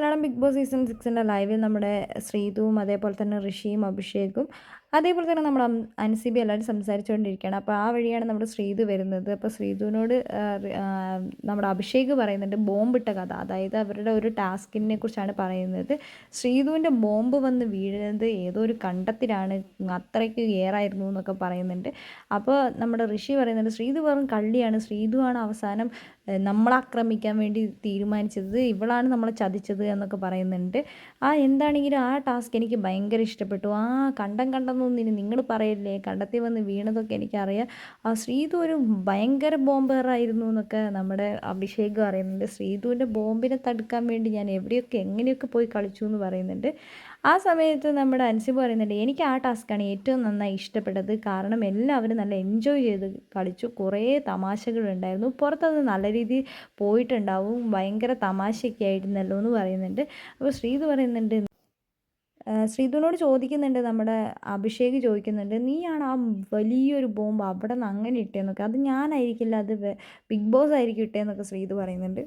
Malayalam Bigg Boss season സിക്സിന്റെ ലൈവിൽ നമ്മുടെ ശ്രീതുവും അതേപോലെ തന്നെ ഋഷിയും അഭിഷേകും അതേപോലെ തന്നെ നമ്മൾ അൻസിബി എല്ലാവരും സംസാരിച്ചുകൊണ്ടിരിക്കുകയാണ്. അപ്പോൾ ആ വഴിയാണ് നമ്മുടെ ശ്രീതു വരുന്നത്. അപ്പോൾ ശ്രീതുവിനോട് നമ്മുടെ അഭിഷേക് പറയുന്നുണ്ട് ബോംബിട്ട കഥ. അതായത് അവരുടെ ഒരു ടാസ്കിനെ കുറിച്ചാണ് പറയുന്നത്. ശ്രീതുവിന്റെ ബോംബ് വന്ന് വീഴുന്നത് ഏതോ ഒരു കണ്ടത്തിലാണ് അത്രയ്ക്ക് ഏറായിരുന്നു എന്നൊക്കെ പറയുന്നുണ്ട്. അപ്പോൾ നമ്മുടെ ഋഷി പറയുന്നുണ്ട് ശ്രീതു വെറും കള്ളിയാണ്. ശ്രീതുവാണ് അവസാനം നമ്മളാക്രമിക്കാൻ വേണ്ടി തീരുമാനിച്ചത്. ഇവളാണ് നമ്മളെ ചതിച്ചത് എന്നൊക്കെ പറയുന്നുണ്ട്. ആ എന്താണെങ്കിലും ആ ടാസ്ക് എനിക്ക് ഭയങ്കര ഇഷ്ടപ്പെട്ടു. ആ കണ്ടം കണ്ടം കണ്ടെന്നൊന്നും ഇനി നിങ്ങൾ പറയില്ലേ? കണ്ടെത്തി വന്ന് വീണതൊക്കെ എനിക്കറിയാം. ആ ശ്രീതു ഒരു ഭയങ്കര ബോംബറായിരുന്നു എന്നൊക്കെ നമ്മുടെ അഭിഷേക് പറയുന്നുണ്ട് ശ്രീതുവിന്റെ ബോംബിനെ തടുക്കാൻ വേണ്ടി ഞാൻ എവിടെയൊക്കെ എങ്ങനെയൊക്കെ പോയി കളിച്ചു എന്ന് പറയുന്നുണ്ട്. ആ സമയത്ത് നമ്മുടെ അൻസിബ് പറയുന്നുണ്ട് എനിക്ക് ആ ടാസ്ക്കാണ് ഏറ്റവും നന്നായി ഇഷ്ടപ്പെട്ടത്. കാരണം എല്ലാവരും നല്ല എൻജോയ് ചെയ്ത് കളിച്ചു. കുറേ തമാശകളുണ്ടായിരുന്നു പുറത്തത് നല്ല രീതിയിൽ പോയിട്ടുണ്ടാവും. ഭയങ്കര തമാശയൊക്കെ ആയിരുന്നല്ലോ എന്ന് പറയുന്നുണ്ട്. അപ്പോൾ ശ്രീതു പറയുന്നുണ്ട് ശ്രീധുവിനോട് ചോദിക്കുന്നുണ്ട് നമ്മുടെ അഭിഷേക് ചോദിക്കുന്നുണ്ട് നീയാണ് ആ വലിയൊരു ബോംബ് അവിടെ നിന്ന് അങ്ങനെ ഇട്ടേന്നൊക്കെ? അത് ഞാനായിരിക്കില്ല അത് ബിഗ് ബോസ് ആയിരിക്കും ഇട്ടേന്നൊക്കെ ശ്രീധു പറയുന്നുണ്ട്.